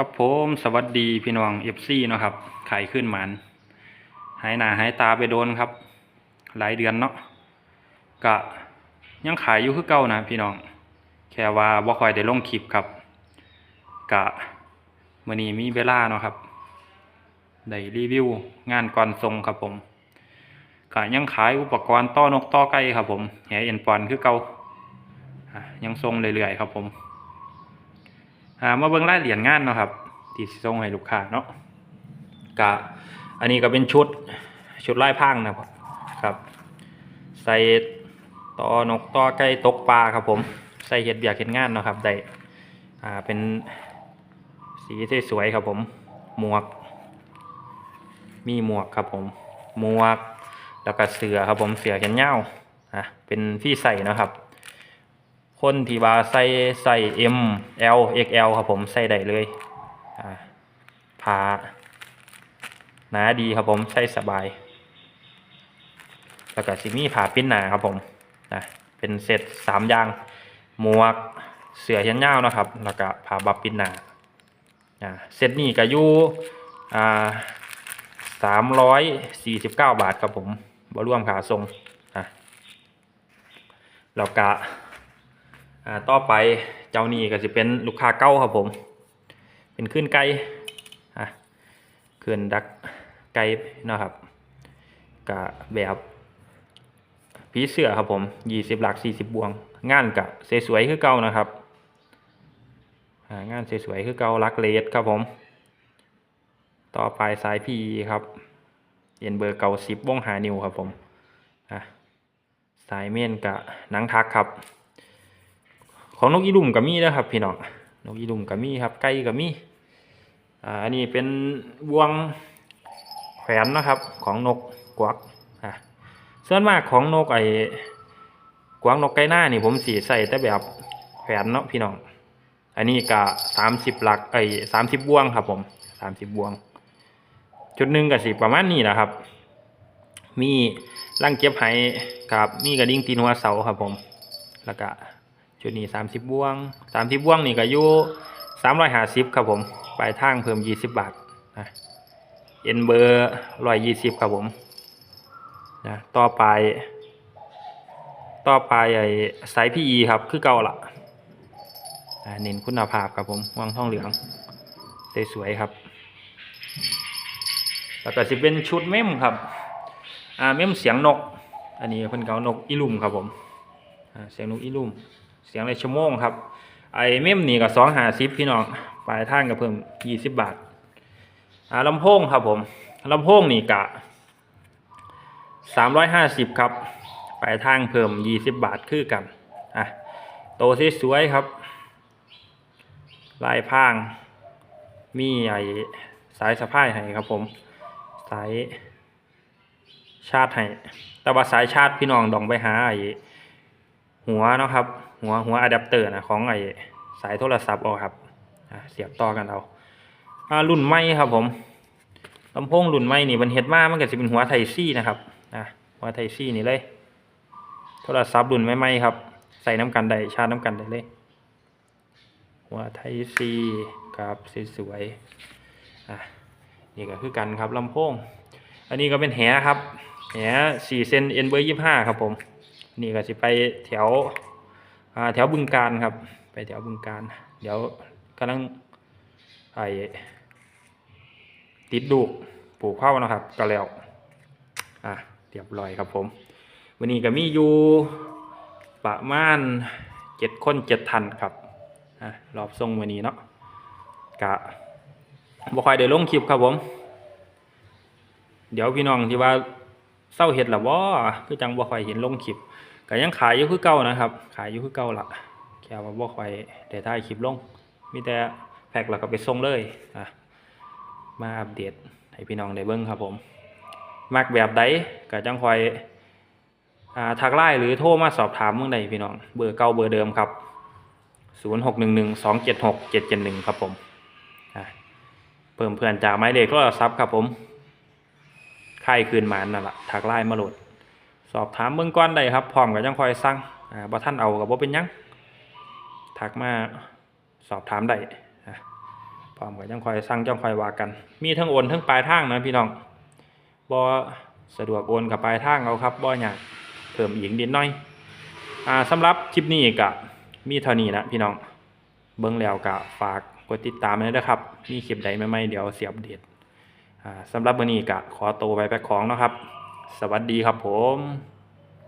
ครับผมสวัสดีพี่น้องเอฟซีเนาะครับขายขึ้นหมันหายหนาหายตาไปโดนครับ หลายเดือนเนาะกะยังขายอยู่คือเก่านะพี่น้อง แค่ว่าบ่คอยได้ลงคลิปครับ กะมื้อนี้มีเวลาเนาะครับได้รีวิวงานก่อนทรงครับผมกะยังขายอุปกรณ์ต้อนกต้อไก่ครับผมแหเอ็นปอนคือเก่ายังทรงเรื่อยๆครับผม อ่ามาเบิ่งรายละเอียดงานเนาะครับ ที่ส่งให้ลูกค้าเนาะกะอันนี้ก็เป็นชุดชุดไลายพรางนะครับครับ ใส่ต่อนกต่อไก่ตกปลาครับผมใส่เห็ดเบียกเห็ดงานเนาะครับได้อ่าเป็นสีสวยๆครับผม หมวก มีหมวกครับผม หมวก แล้วก็เสือครับผมเสือแขนยาวอะเป็นที่ใส่นะครับ คนที่ว่าใส่ใส่ M L XL ครับผมใส่ได้เลยอ่าผ้าหนาดีครับผมใส่สบาย แล้วก็สิมีผ้าปิ้นหนาครับผมนะเป็นเซตสามอย่างหมวกเสื้อเขียนยาวนะครับ แล้วก็ผ้าบับปิ้นหนาเซตนี้ก็อยู่อ่าสามร้อยสี่สิบเก้าบาทครับผมบรวมขาทรงอะแล้วก็ อ่าต่อไปเจ้านี้ก็จะเป็นลูกค้าเก้าครับผม เป็นขึ้นไก่อะขึ้นดักไก่นะครับกะแบบผีเสือครับผมยี่สิบหลักสี่สิบบวง งานกะสวยๆคือเก่านะครับอ่างานสวยๆคือเก่าลักเลดครับผม ต่อไปสายพีครับเอ็นเบอร์เก่าสิบวงหานิวครับผมสายเม่นกะหนังทักครับ ของนกอีดุ่มก็มีนะครับ พี่น้องนกอีดุ่มก็มีครับไก่ก็มีอ่าอันนี้เป็นบวงแขวนนะครับ ของนกกวักอะส่วนมากของนกไอ้กวางนกไก่หน้านี่ผมสีใส่แต่แบบแขวนเนาะพี่น้อง อันนี้ก็สามสิบหลักไอ้สามสิบบวงครับ ผมสามสิบบวง จุดหนึ่งกับสิประมาณนี้นะครับ มีร่างเก็บไหกับมีกระดิ่งตีนหัวเสาครับผม แล้วก็ จุดนี้สามสิบบวงสามสิบบวงนี่ก็อยู่สามร้อยห้าสิบครับผมปลายทางเพิ่มยี่สิบบาทนะเอ็นเบอร์ร้อยยี่สิบครับผมนะต่อไป ต่อไปไอ้สายพีครับคือเก่าละอ่าเน้นคุณภาพครับผมวางท่องเหลืองสวยๆครับแล้วก็จะเป็นชุดเม่มครับอ่าเม่มเสียงนก อันนี้เพิ่นเกานกอีลุ่มครับผมอ่าเสียงนกอีลุ่ม เสียงในชั่วโมงครับ ไอเมมนี่ก็สองหาซิพี่น้องปลายทางก็เพิ่มยี่สิบบาท อ่าลำโพงครับผมลำโพงนี่กะสามร้อยห้าสิบครับปลายทางเพิ่มยี่สิบบาทคือกัน อะ โตสวยครับ ลายพราง มีไอสายสะพายให้ครับผม สายชาร์จให้แต่ว่าสายชาร์จพี่น้องดองไปหาไอหัวนะครับ หัวหัวอะแดปเตอร์นะของไอสายโทรศัพท์เอาครับเสียบต่อกันเอาอ่ารุ่นใหม่ครับผมลำโพงรุ่นใหม่นี่มันเฮ็ดมามันก็จะเป็นหัวไทซี่นะครับอะหัวไทซี่นี่เลย โทรศัพท์รุ่นใหม่ๆครับ ใส่น้ำกันได้ชาร์จน้ำกันได้เลย หัวไทซี่ครับสวยๆอะนี่ก็คือกันครับลำโพง อันนี้ก็เป็นแหครับแหสี่เซนเอ็นเบอร์ยี่ห้าครับผม นี่ก็สิไปแถว แถวบึงการครับ ไปแถวบึงการ เดี๋ยวกำลังไอติดดูกปลูกข้าวนะครับ ก็แล้ว อะเรียบร้อยครับผม วันนี้ก็มีอยู่ประมาณเจ็ดคนเจ็ดทันครับอะรอบทรงวันนี้เนาะกะบ่ค่อยได้ลงคลิปครับผม เดี๋ยวพี่น้องที่ว่า เศร้าเห็ดหรอวะคือจังบ่ค่อยเห็นลงคลิปก็ยังขายอยู่คือเก่านะครับ ขายอยู่คือเก่าละแค่ว่าบ่ค่อยได้ถ่ายคลิปลง มีแต่แพ็คแล้วก็ไปส่งเลยอะมาอัปเดตให้พี่น้องได้เบิ่งครับผมมักแบบใดก็จังค่อยอ่าทักไลน์หรือโทรมาสอบถามเมื่อใดพี่น้อง เบอร์เก่าเบอร์เดิมครับ0611276771 ครับผมอะเพิ่มเพื่อนจากหมายเลขโทรศัพท์ครับผม ค่ายคืนมานนั่นแหละทักไลน์มาโหลด สอบถามเบื้องก้อนได้ครับพร้อมกับยังคอยสั่งอ่าบ่ท่านเอากับบ่เป็นยังทักมาสอบถามได้พร้อมกับจังคอยสั่งจังคอยว่ากัน มีทั้งโอนทั้งปลายทางนะพี่น้องบ่สะดวกโอนกับปลายทางเอาครับบ่อยากเพิ่มอีกนิดหน่อยอ่าสำหรับคลิปนี้ก็มีเท่านี้นะพี่น้องเบิ่งแล้วก็ฝากกดติดตามด้วยนะครับ มีคลิปใดใหม่ๆเดี๋ยวเสียอัปเดตอ่า สำหรับวันนี้ก็ขอตัวไปแพ็คของนะครับ สวัสดีครับผม